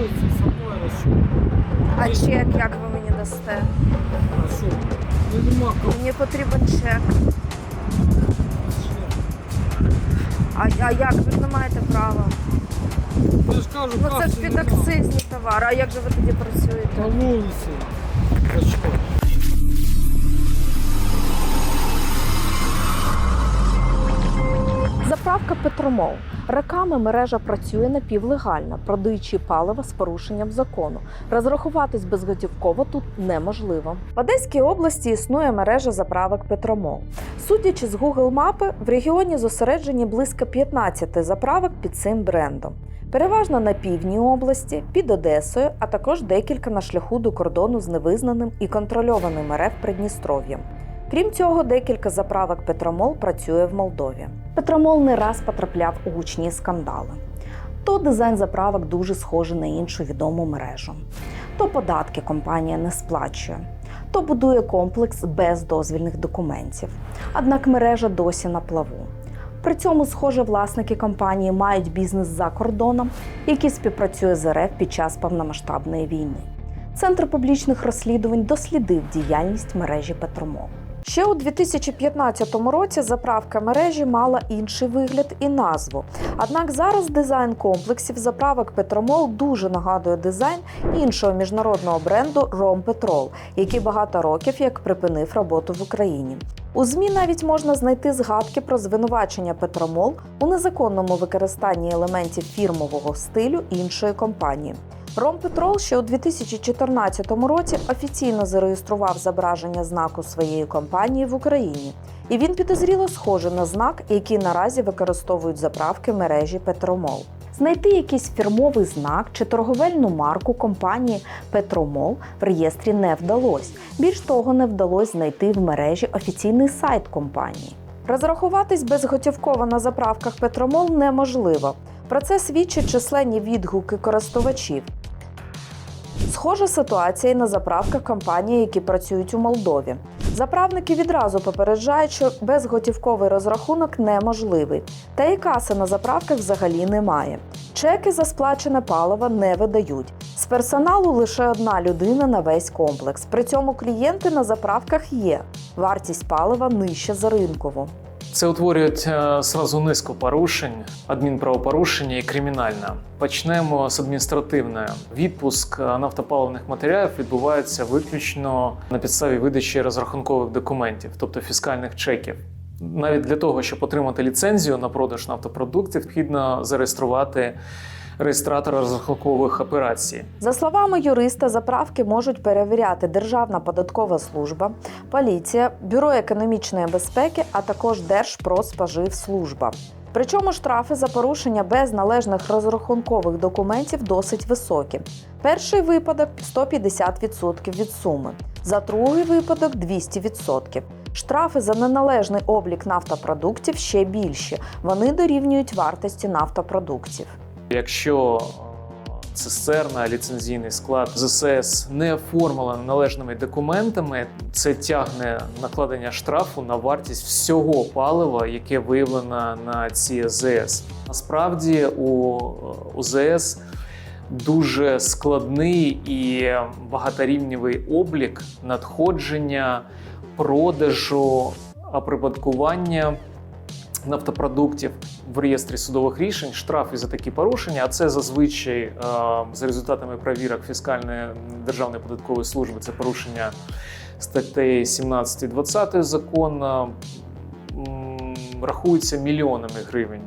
вулиці собою мною. А чек як ви мені дасте? А що? Ну нема кого. Мені потрібен чек. А, а як ви не маєте права? Я ж кажу, Ну це ж касси нема. товари. А як же ви тоді На працюєте? вулиці. А що? Заправка Петромол. Роками мережа працює напівлегально, продаючи паливо з порушенням закону. Розрахуватись безготівково тут неможливо. В Одеській області існує мережа заправок Петромол. Судячи з Google мапи, в регіоні зосереджені близько 15 заправок під цим брендом. Переважно на півдні області, під Одесою, а також декілька на шляху до кордону з невизнаним і контрольованим РФ Придністров'ям. Крім цього, декілька заправок Петромол працює в Молдові. Петромол не раз потрапляв у гучні скандали. То дизайн заправок дуже схожий на іншу відому мережу, то податки компанія не сплачує, то будує комплекс без дозвільних документів. Однак мережа досі на плаву. При цьому, схоже, власники компанії мають бізнес за кордоном, який співпрацює з РФ під час повномасштабної війни. Центр публічних розслідувань дослідив діяльність мережі Петромол. Ще у 2015 році заправка мережі мала інший вигляд і назву. Однак зараз дизайн комплексів заправок Петромол дуже нагадує дизайн іншого міжнародного бренду Ромпетрол, який багато років як припинив роботу в Україні. У ЗМІ навіть можна знайти згадки про звинувачення Петромол у незаконному використанні елементів фірмового стилю іншої компанії. Ромпетрол ще у 2014 році офіційно зареєстрував зображення знаку своєї компанії в Україні, і він підозріло схожий на знак, який наразі використовують заправки мережі Петромол. Знайти якийсь фірмовий знак чи торговельну марку компанії Петромол в реєстрі не вдалося. Більш того, не вдалося знайти в мережі офіційний сайт компанії. Розрахуватись безготівково на заправках Петромол неможливо. Про це свідчать численні відгуки користувачів. Схожа ситуація і на заправках компаній, які працюють у Молдові. Заправники відразу попереджають, що безготівковий розрахунок неможливий, та і каси на заправках взагалі немає. Чеки за сплачене паливо не видають. З персоналу лише одна людина на весь комплекс. При цьому клієнти на заправках є. Вартість палива нижча за ринкову. Це утворюють зразу сразу низку порушень, адмінправопорушення і кримінальне. Почнемо з адміністративної. Відпуск е, нафтопаливних матеріалів відбувається виключно на підставі видачі розрахункових документів, тобто фіскальних чеків. Навіть для того, щоб отримати ліцензію на продаж нафтопродуктів, необхідно зареєструвати реєстратора розрахункових операцій. За словами юриста, заправки можуть перевіряти Державна податкова служба, поліція, бюро економічної безпеки, а також Держпродспоживслужба. Причому штрафи за порушення без належних розрахункових документів досить високі. Перший випадок 150% від суми, за другий випадок 200%. Штрафи за неналежний облік нафтопродуктів ще більші. Вони дорівнюють вартості нафтопродуктів. Якщо е, цистерна, ліцензійний склад ЗСС не оформлена належними документами, це тягне накладення штрафу на вартість всього палива, яке виявлено на ці ЗС. Насправді у УЗС дуже складний і багаторівневий облік надходження, продажу, оприбуткування нафтопродуктів в реєстрі судових рішень, штрафи за такі порушення. А це зазвичай е, за результатами перевірок фіскальної державної податкової служби. Це порушення статей 17 і 20 закону. Рахується мільйонами гривень.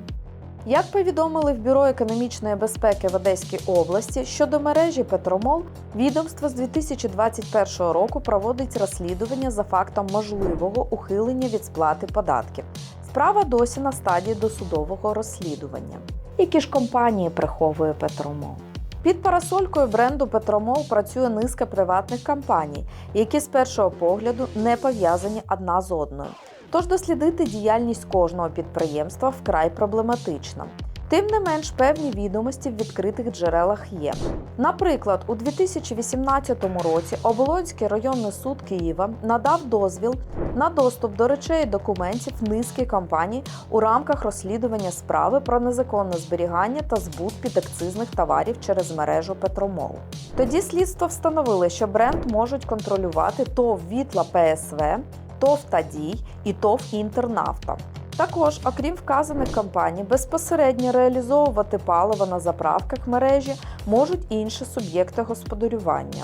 Як повідомили в Бюро економічної безпеки в Одеській області, щодо мережі Петромол, відомство з 2021 року проводить розслідування за фактом можливого ухилення від сплати податків. Справа досі на стадії досудового розслідування. Які ж компанії приховує Петромол? Під парасолькою бренду Петромол працює низка приватних компаній, які з першого погляду не пов'язані одна з одною. Тож дослідити діяльність кожного підприємства вкрай проблематично. Тим не менш, певні відомості в відкритих джерелах є. Наприклад, у 2018 році Оболонський районний суд Києва надав дозвіл на доступ до речей і документів низки компаній у рамках розслідування справи про незаконне зберігання та збут підакцизних товарів через мережу Петромол. Тоді слідство встановило, що бренд можуть контролювати ТОВ Вітла ПСВ, ТОВ Тадій і ТОВ Інтернафта. Також, окрім вказаних компаній, безпосередньо реалізовувати паливо на заправках мережі можуть інші суб'єкти господарювання.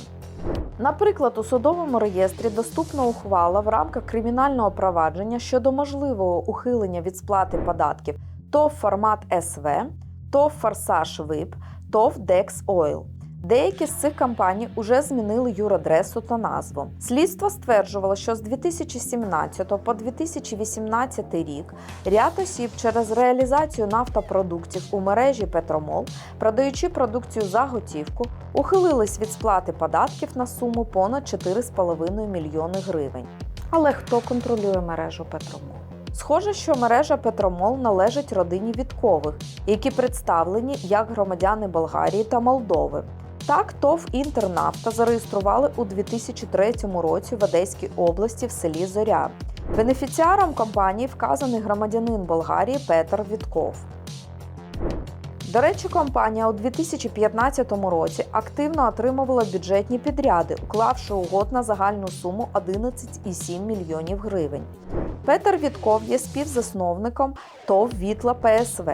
Наприклад, у судовому реєстрі доступна ухвала в рамках кримінального провадження щодо можливого ухилення від сплати податків ТОВ Формат СВ, ТОВ Форсаж ВИП, ТОВ Декс Ойл. Деякі з цих компаній уже змінили юрадресу та назву. Слідство стверджувало, що з 2017 по 2018 рік ряд осіб через реалізацію нафтопродуктів у мережі Петромол, продаючи продукцію за готівку, ухилились від сплати податків на суму понад 4,5 мільйони гривень. Але хто контролює мережу Петромол? Схоже, що мережа Петромол належить родині Віткових, які представлені як громадяни Болгарії та Молдови. Так, ТОВ Інтернафта зареєстрували у 2003 році в Одеській області в селі Зоря. Бенефіціаром компанії вказаний громадянин Болгарії Петр Вітков. До речі, компанія у 2015 році активно отримувала бюджетні підряди, уклавши угод на загальну суму 11,7 мільйонів гривень. Петр Вітков є співзасновником ТОВ Вітла ПСВ.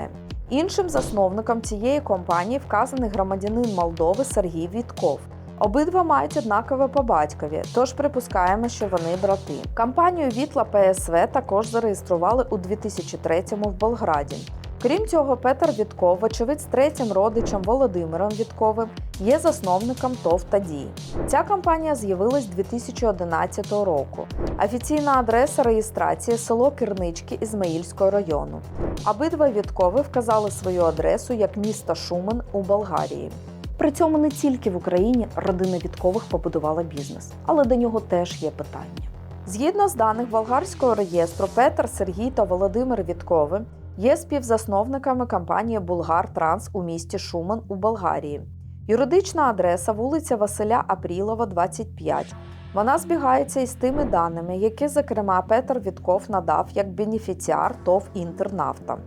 Іншим засновником цієї компанії вказаний громадянин Молдови Сергій Вітков. Обидва мають однакове по батькові, тож припускаємо, що вони брати. Компанію Вітла ПСВ також зареєстрували у 2003-му в Болграді. Крім цього, Петр Вітков, очевидь, третім родичем Володимиром Вітковим, є засновником ТОВ «Тадій». Ця компанія з'явилась 2011 року. Офіційна адреса реєстрації село Кирнички Ізмаїльського району. Обидва Віткови вказали свою адресу як місто Шумен у Болгарії. При цьому не тільки в Україні родина Віткових побудувала бізнес, але до нього теж є питання. Згідно з даних болгарського реєстру, Петр, Сергій та Володимир Віткови є співзасновниками компанії Булгар Транс у місті Шумен у Болгарії. Юридична адреса вулиця Василя Апрілова, 25. Вона збігається із тими даними, які, зокрема, Петр Вітков надав як бенефіціар ТОВ Інтернафта.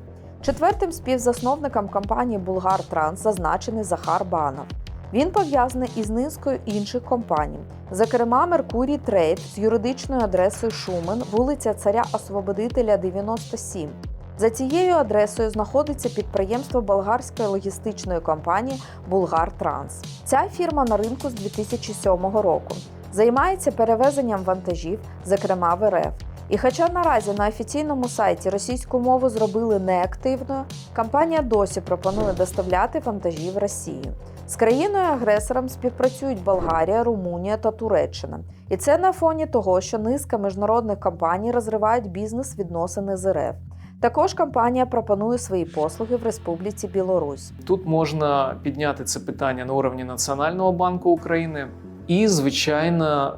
Четвертим співзасновником компанії Булгар Транс зазначений Захар Банов. Він пов'язаний із низкою інших компаній, зокрема Меркурій Трейд з юридичною адресою Шумен, вулиця Царя Освободителя 97. За цією адресою знаходиться підприємство болгарської логістичної компанії Булгар Транс. Ця фірма на ринку з 2007 року займається перевезенням вантажів, зокрема в РФ. І хоча наразі на офіційному сайті російську мову зробили неактивною, компанія досі пропонує доставляти вантажі в Росію. З країною-агресором співпрацюють Болгарія, Румунія та Туреччина. І це на фоні того, що низка міжнародних компаній розривають бізнес-відносини з РФ. Також компанія пропонує свої послуги в Республіці Білорусь. Тут можна підняти це питання на уровні Національного банку України і, звичайно,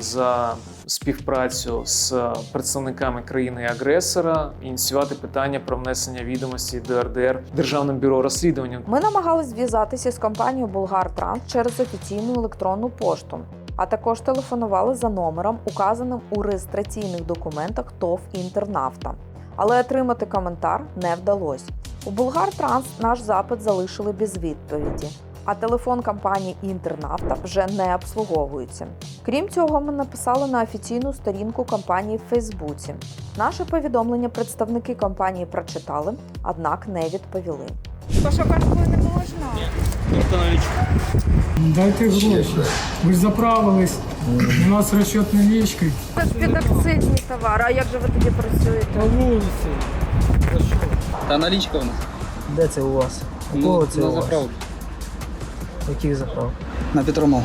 за співпрацю з представниками країни-агресора ініціювати питання про внесення відомості до РДР Державним бюро розслідування. Ми намагались зв'язатися з компанією Булгар Транс через офіційну електронну пошту, а також телефонували за номером, указаним у реєстраційних документах ТОВ Інтернафта. Але отримати коментар не вдалося. У Булгар Транс наш запит залишили без відповіді, а телефон компанії Інтернафта вже не обслуговується. Крім цього, ми написали на офіційну сторінку компанії в Фейсбуці. Наше повідомлення представники компанії прочитали, однак не відповіли. Пошукаркою можна. Дайте гроші. Ви ж заправились. У нас розчетні річки. Це ж підакцизні товари. А як же ви тоді працюєте? По вулиці. Та налічка у нас. Де це у вас? У Ну, кого це на у вас? заправку. Яких заправ? На Петромол.